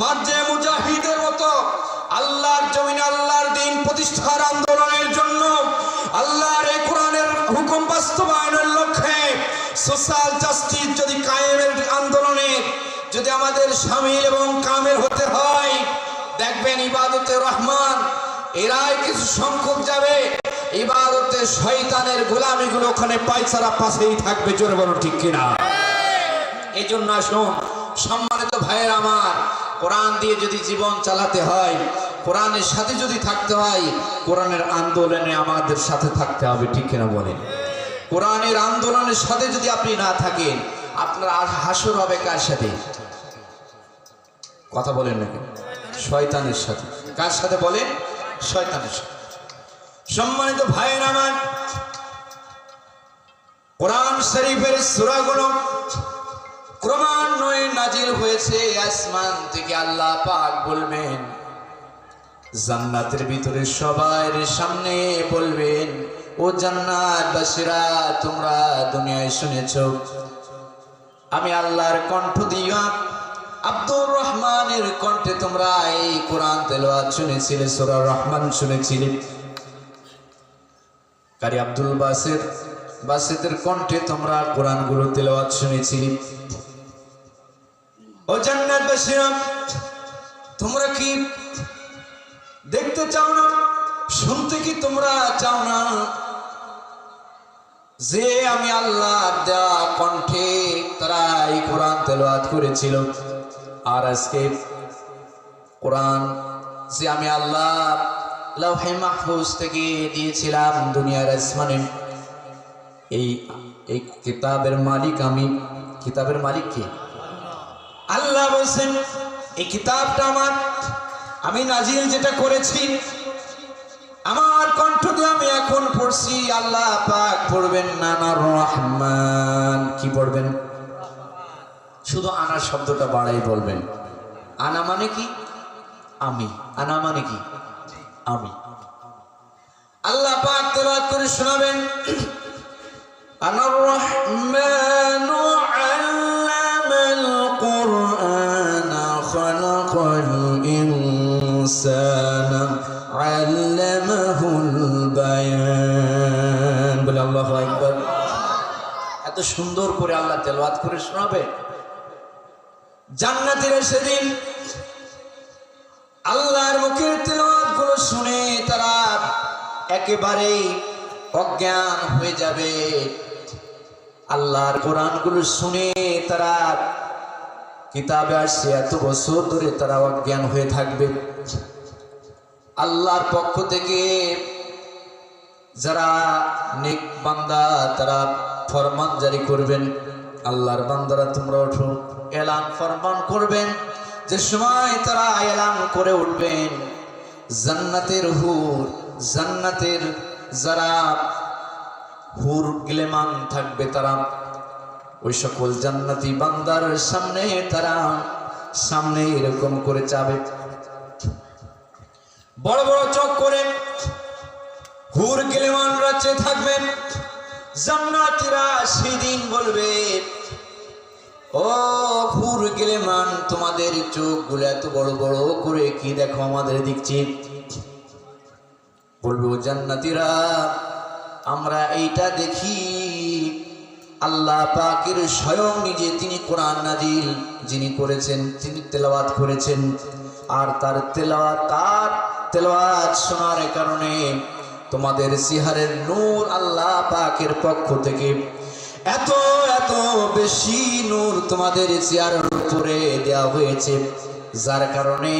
মার্জে মুজাহিদের মতো আল্লাহর জমিনে আল্লাহর দিন প্রতিষ্ঠার আন্দোলনের জন্য আল্লাহর এই কোরআনের হুকুম বাস্তবায়নের লক্ষ্যে সোশ্যাল জাস্টিস যদি কায়েমের আন্দোলনে যদি আমাদের সামিল এবং কামের হতে হয় দেখবেন ইবাদতে রহমান এরাই কিছু সংখ্যক যাবে। ইবাদতে শয়তানের গোলামিগুলো ওখানে পায়চারা পাশেই থাকবে জোরে বলো ঠিক কিনা? এই জন্য আসুন সম্মানিত ভাইয়ের আমার, কোরআন দিয়ে যদি জীবন চালাতে হয়, কোরআনের সাথে যদি থাকতে হয়, কোরআনের আন্দোলনে আমাদের সাথে থাকতে হবে, ঠিক কিনা বলেন? কোরআনের আন্দোলনের সাথে যদি আপনি না থাকেন, আপনার হাসর হবে কার সাথে? কথা বলেন নাকি শয়তানের সাথে। কার সাথে বলেন? শয়তানের সাথে। সম্মানিত ভাইয়ের আমার, কোরআন শরীফের সূরাগুলো ক্রমান্বয়ে নাজিল হয়েছে আসমান থেকে আল্লাহ পাক বলবেন, জান্নাতের ভিতরে সবার সামনে বলবেন, ও জান্নাত বাসীরা তোমরা দুনিয়ায় শুনেছ, আমি আল্লাহর কণ্ঠ দিয়া আব্দুর রহমানের কণ্ঠে তোমরা এই কোরআন তেলাওয়াত শুনেছিলে, সূরা রহমান শুনেছিলে। কারি আব্দুল বাসের বাসেদের কণ্ঠে তোমরা কোরআনগুলো তেলাওয়াত শুনেছিলে। ও জান্নাতবাসীরা তোমরা কি দেখতে চাও না? শুনতে কি তোমরা চাও না? যে আমি আল্লাহ দেওয়া কণ্ঠে তারা এই কোরআন তেলাওয়াত করেছিল। আর আজকে কোরআন যে আমি আল্লাহ লৌহে মাহফুজ থেকে দিয়েছিলাম দুনিয়ার আসমানে, এই এই কিতাবের মালিক আমি। কিতাবের মালিক কে? আল্লাহ বলছেন, এই কিতাবটা আমার। আমি নাজিল যেটা করেছি, আমার কণ্ঠ দিয়ে আমি এখন পড়ছি, আল্লাহ পাক পড়বেন নানার রহমান। কি পড়বেন? শুধু আনার শব্দটা বাড়াই বলবেন। আনা মানে কি? আমি। আনা মানে কি? আমি। আল্লাহ পাক তেলাওয়াত করে শোনাবেন, আনার রহমান الإنسان علمه البيان বলে আল্লাহু আকবার এত সুন্দর করে আল্লাহ তেলাওয়াত করে শোনাবে জান্নাতীরা সেদিন আল্লাহর মুখের তেলাওয়াত গুলো শুনে তারা একেবারেই অজ্ঞান হয়ে যাবে আল্লাহর কোরআনগুলো শুনে তারা কিতাবে আসছে এত বছর ধরে তারা অজ্ঞান হয়ে থাকবে আল্লাহর পক্ষ থেকে যারা নেক বান্দা, তারা ফরমান জারি করবেন। আল্লাহর বান্দারা, তোমরা ওঠো। এলান ফরমান করবেন। যে সময় তারা এলান করে উঠবেন, জান্নাতের হুর, জান্নাতের যারা হুর গ্লেমান থাকবে তারা, ওই সকল জান্নাতি বান্দার সামনে তারা সামনে এরকম করে যাবে বড় বড় চোখ করে হুর গিলেমান রাজ্যে থাকবেন। জান্নাতিরা সেদিন বলবে, ও হুর গেলেমান, তোমাদের চোখগুলো এত বড় বড় করে কি দেখো আমাদের দেখছি বলবে, জান্নাতিরা, আমরা এইটা দেখি। আল্লাহ পাকের স্বয়ং নিজে তিনি কোরআন নাজিল যিনি করেছেন, তিনি তেলাওয়াত করেছেন। আর তার তেলাওয়াত, তার তেলাওয়াত শোনার কারণে তোমাদের সিহারের নূর আল্লাহ পাকের পক্ষ থেকে এত এত বেশি নূর তোমাদের চেয়ারের উপরে দেওয়া হয়েছে। যার কারণে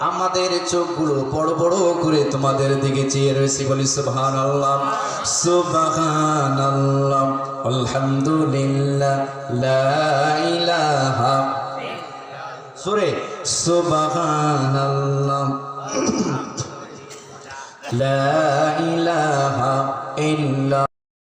আমাদের চোখগুলো বড় বড় করে তোমাদের দিকে চেয়ে রয়েছে বলি সুবহান আল্লাহ সুবহান আল্লাহ আলহামদুলিল্লাহ, লা ইলাহা সুরে সুবহান আল্লাহ লা ইলাহা ইল্লা